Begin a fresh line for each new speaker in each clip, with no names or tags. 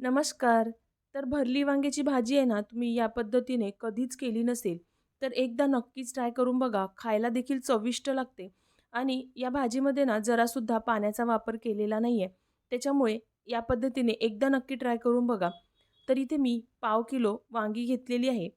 नमस्कार. तर भरली वांग्याची भाजी आहे ना, तुम्ही या पद्धतीने कधीच केली नसेल, तर एकदा नक्कीच ट्राय करून बघा. खायला देखील चविष्ट लागते आणि या भाजीमध्ये ना जरासुद्धा पाण्याचा वापर केलेला नाही आहे. त्याच्यामुळे या पद्धतीने एकदा नक्की ट्राय करून बघा. तर इथे मी पाव किलो वांगी घेतलेली आहे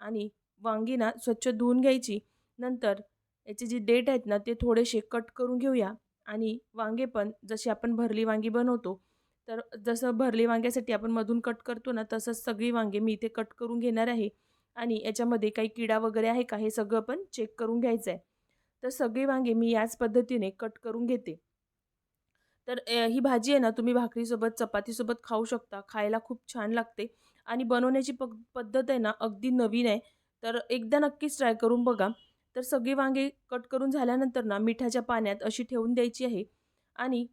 आणि वांगी ना स्वच्छ धुवून घ्यायची. नंतर याचे जे डेट आहेत ना, ते थोडेसे कट करून घेऊया आणि वांगे पण जसे आपण भरली वांगी बनवतो, तर जसं भरली वांग्यासाठी आपण मधून कट करतो ना, तसंच सगळी वांगे मी इथे कट करून घेणार आहे आणि याच्यामध्ये काही किडा वगैरे आहे का, हे सगळं पण चेक करून घ्यायचं आहे. तर सगळी वांगे मी याच पद्धतीने कट करून घेते. तर ही भाजी आहे ना, तुम्ही भाकरीसोबत, चपातीसोबत खाऊ शकता. खायला खूप छान लागते आणि बनवण्याची पग पद्धत आहे ना, अगदी नवीन आहे. तर एकदा नक्कीच ट्राय करून बघा. तर सगळी वांगे कट करून झाल्यानंतर ना, मिठाच्या पाण्यात अशी ठेवून द्यायची आहे आणि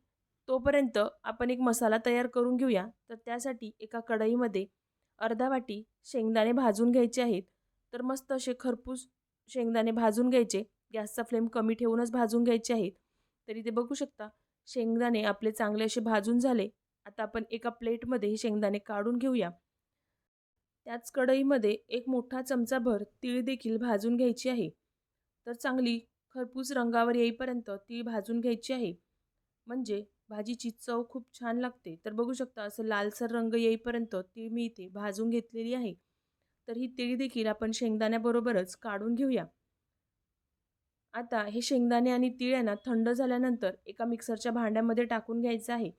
तोपर्यंत आपण एक मसाला तयार करून घेऊया. तर त्यासाठी एका कढईमध्ये अर्धा वाटी शेंगदाणे भाजून घ्यायचे आहेत. तर मस्त असे खरपूस शेंगदाणे भाजून घ्यायचे. गॅसचा फ्लेम कमी ठेवूनच भाजून घ्यायचे आहेत. तरी ते बघू शकता शेंगदाणे आपले चांगले असे भाजून झाले. आता आपण एका प्लेटमध्ये हे शेंगदाणे काढून घेऊया. त्याच कढईमध्ये एक मोठा चमचाभर तीळ देखील भाजून घ्यायची आहे. तर चांगली खरपूस रंगावर येईपर्यंत तीळ भाजून घ्यायची आहे. म्हणजे भाजीची चव खूप छान लागते. तर बघू शकता असं लालसर रंग येईपर्यंत तीळ मी इथे भाजून घेतलेली आहे. तर ही तिळी देखील आपण शेंगदाण्याबरोबरच काढून घेऊया. आता हे शेंगदाणे आणि तीळ यांना थंड झाल्यानंतर एका मिक्सरच्या भांड्यामध्ये टाकून घ्यायचं आहे.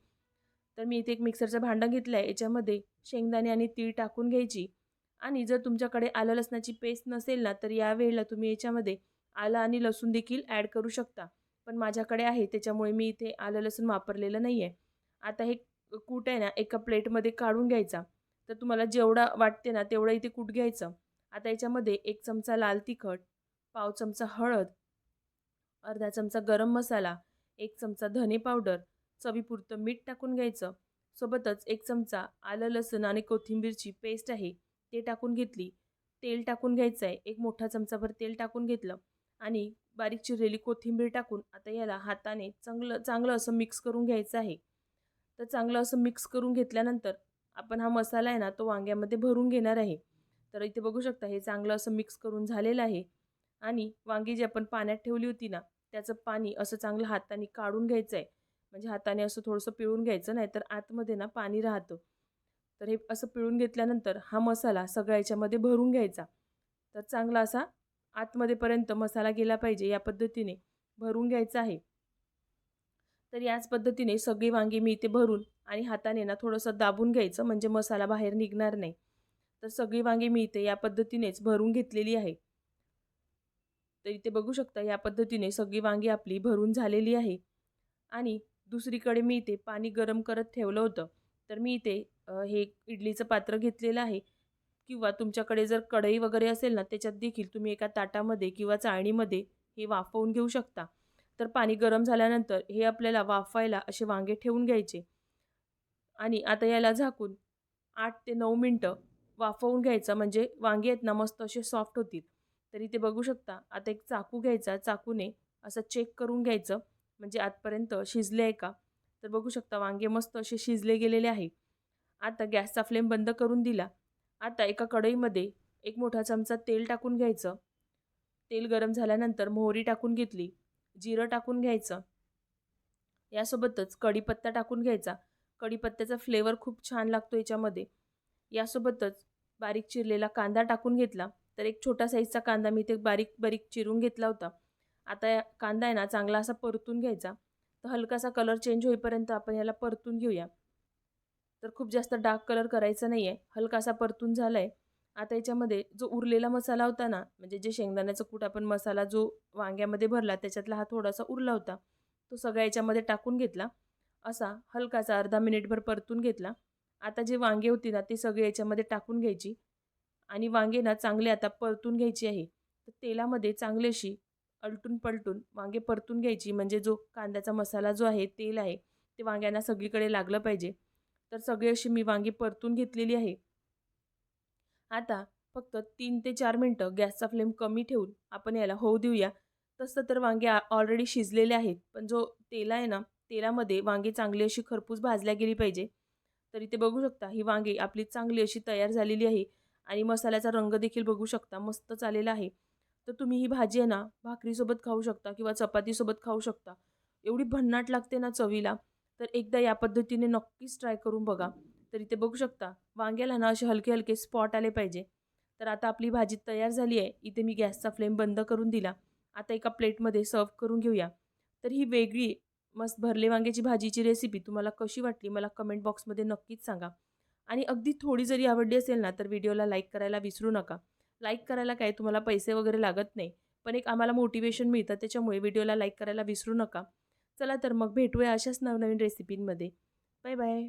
तर मी इथे एक मिक्सरचं भांडं घेतलं आहे. याच्यामध्ये शेंगदाणे आणि तीळ टाकून घ्यायची आणि जर तुमच्याकडे आलं लसणाची पेस्ट नसेल ना, तर यावेळेला तुम्ही याच्यामध्ये आलं आणि लसूण देखील ॲड करू शकता. पण माझ्याकडे आहे त्याच्यामुळे मी इथे आलं लसूण वापरलेलं नाही आहे. आता हे कूट आहे ना एका प्लेटमध्ये काढून घ्यायचा. तर तुम्हाला जेवढा वाटते ना तेवढं इथे कूट घ्यायचं. आता याच्यामध्ये एक चमचा लाल तिखट, पाव चमचा हळद, अर्धा चमचा गरम मसाला, एक चमचा धने पावडर, चवीपुरतं मीठ टाकून घ्यायचं. सोबतच एक चमचा आलं लसूण आणि कोथिंबीरची पेस्ट आहे ते टाकून घेतली. तेल टाकून घ्यायचं आहे. एक मोठा चमचाभर तेल टाकून घेतलं आणि बारीक चिरलेली कोथिंबीर टाकून आता याला हाताने चांगलं चांगलं असं मिक्स करून घ्यायचं आहे. तर चांगलं असं मिक्स करून घेतल्यानंतर आपण हा मसाला आहे ना तो वांग्यामध्ये भरून घेणार आहे. तर इथे बघू शकता हे चांगलं असं मिक्स करून झालेलं आहे आणि वांगी जी आपण पाण्यात ठेवली होती ना, त्याचं पाणी असं चांगलं हाताने काढून घ्यायचं आहे. म्हणजे हाताने असं थोडंसं पिळून घ्यायचं, नाहीतर आतमध्ये ना पाणी राहतं. तर हे असं पिळून घेतल्यानंतर हा मसाला सगळ्या याच्यामध्ये भरून घ्यायचा. तर चांगला असा आतमध्येपर्यंत मसाला गेला पाहिजे या पद्धतीने भरून घ्यायचं आहे. तर याच पद्धतीने सगळी वांगी मी इथे भरून आणि हाताने ना थोडंसं दाबून घ्यायचं म्हणजे मसाला बाहेर निघणार नाही. तर सगळी वांगी मी इथे या पद्धतीनेच भरून घेतलेली आहे. तर इथे बघू शकता या पद्धतीने सगळी वांगी आपली भरून झालेली आहे आणि दुसरीकडे मी इथे पाणी गरम करत ठेवलं होतं. तर मी इथे हे इडलीचं पात्र घेतलेलं आहे किंवा तुमच्याकडे जर कढई वगैरे असेल ना, त्याच्यात देखील तुम्ही एका ताटामध्ये किंवा चाळणीमध्ये हे वाफवून घेऊ शकता. तर पाणी गरम झाल्यानंतर हे आपल्याला वाफवायला असे वांगे ठेवून घ्यायचे आणि आता याला झाकून आठ ते नऊ मिनटं वाफवून घ्यायचं म्हणजे वांगे आहेत ना मस्त असे सॉफ्ट होतील. तरी ते बघू शकता आता एक चाकू घ्यायचा, चाकूने असं चेक करून घ्यायचं म्हणजे आतपर्यंत शिजले आहे का? तर बघू शकता वांगे मस्त असे शिजले गेलेले आहे. आता गॅसचा फ्लेम बंद करून दिला. आता एका कढईमध्ये एक मोठा चमचा तेल टाकून घ्यायचं. तेल गरम झाल्यानंतर मोहरी टाकून घेतली, जिरं टाकून घ्यायचं. यासोबतच कढीपत्ता टाकून घ्यायचा. कढीपत्त्याचा फ्लेवर खूप छान लागतो याच्यामध्ये. यासोबतच बारीक चिरलेला कांदा टाकून घेतला. तर एक छोटा साईजचा कांदा मी ते बारीक-बारीक चिरून घेतला होता. आता कांदा आहे ना चांगला असा परतून घ्यायचा. तर हलकासा कलर चेंज होईपर्यंत आपण याला परतून घेऊया. तर खूप जास्त डार्क कलर करायचा नाही आहे. हलकासा परतून झाला आहे. आता याच्यामध्ये जो उरलेला मसाला होता ना, म्हणजे जे शेंगदाण्याचा कूट आपण मसाला जो वांग्यामध्ये भरला त्याच्यातला हा थोडासा उरला होता. तो सगळ्या याच्यामध्ये टाकून घेतला. असा हलकासा अर्धा मिनिटभर परतून घेतला. आता जे वांगे होती ना, ते सगळे याच्यामध्ये टाकून घ्यायची आणि वांगे ना चांगले आता परतून घ्यायची आहे. तर तेलामध्ये चांगली अशी पलटून वांगे परतून घ्यायची म्हणजे जो कांद्याचा मसाला जो आहे, तेल आहे, ते वांग्यांना सगळीकडे लागलं पाहिजे. तर सगळी अशी मी वांगी परतून घेतलेली आहे. आता फक्त तीन ते चार मिनटं गॅसचा फ्लेम कमी ठेवून आपण याला होऊ देऊया. तसं तर वांगे ऑलरेडी शिजलेले आहेत, पण जो तेल आहे ना, तेलामध्ये वांगे चांगली अशी खरपूस भाजल्या गेली पाहिजे. तर इथे बघू शकता ही वांगे आपली चांगली अशी तयार झालेली आहे आणि मसाल्याचा रंग देखील बघू शकता मस्तच आलेला आहे तर तुम्ही ही भाजी आहे ना भाकरीसोबत खाऊ शकता किंवा चपातीसोबत खाऊ शकता एवढी भन्नाट लागते ना चवीला तर एकदा या पद्धतीने नक्कीच ट्राय करून बघा. तर इथे बघू शकता. वांग्याला ना असे हलके हलके स्पॉट आले पाहिजे. तर आता आपली भाजी तयार झाली आहे. इथे मी गॅसचा फ्लेम बंद करून दिला. आता एका प्लेटमध्ये सर्व करून घेऊया. तर ही वेगळी मस्त भरले वांग्याची भाजीची रेसिपी तुम्हाला कशी वाटली मला कमेंट बॉक्समध्ये नक्कीच सांगा. आणि अगदी थोडी जरी आवडली असेल ना तर व्हिडिओला लाईक करायला विसरू नका. लाईक करायला काय? तुम्हाला पैसे वगैरे लागत नाही. पण एक आम्हाला मोटिवेशन मिळतं त्याच्यामुळे व्हिडिओला लाईक करायला विसरू नका. चला तर मग भेटूया अशाच नवनवीन रेसिपींमध्ये बाय बाय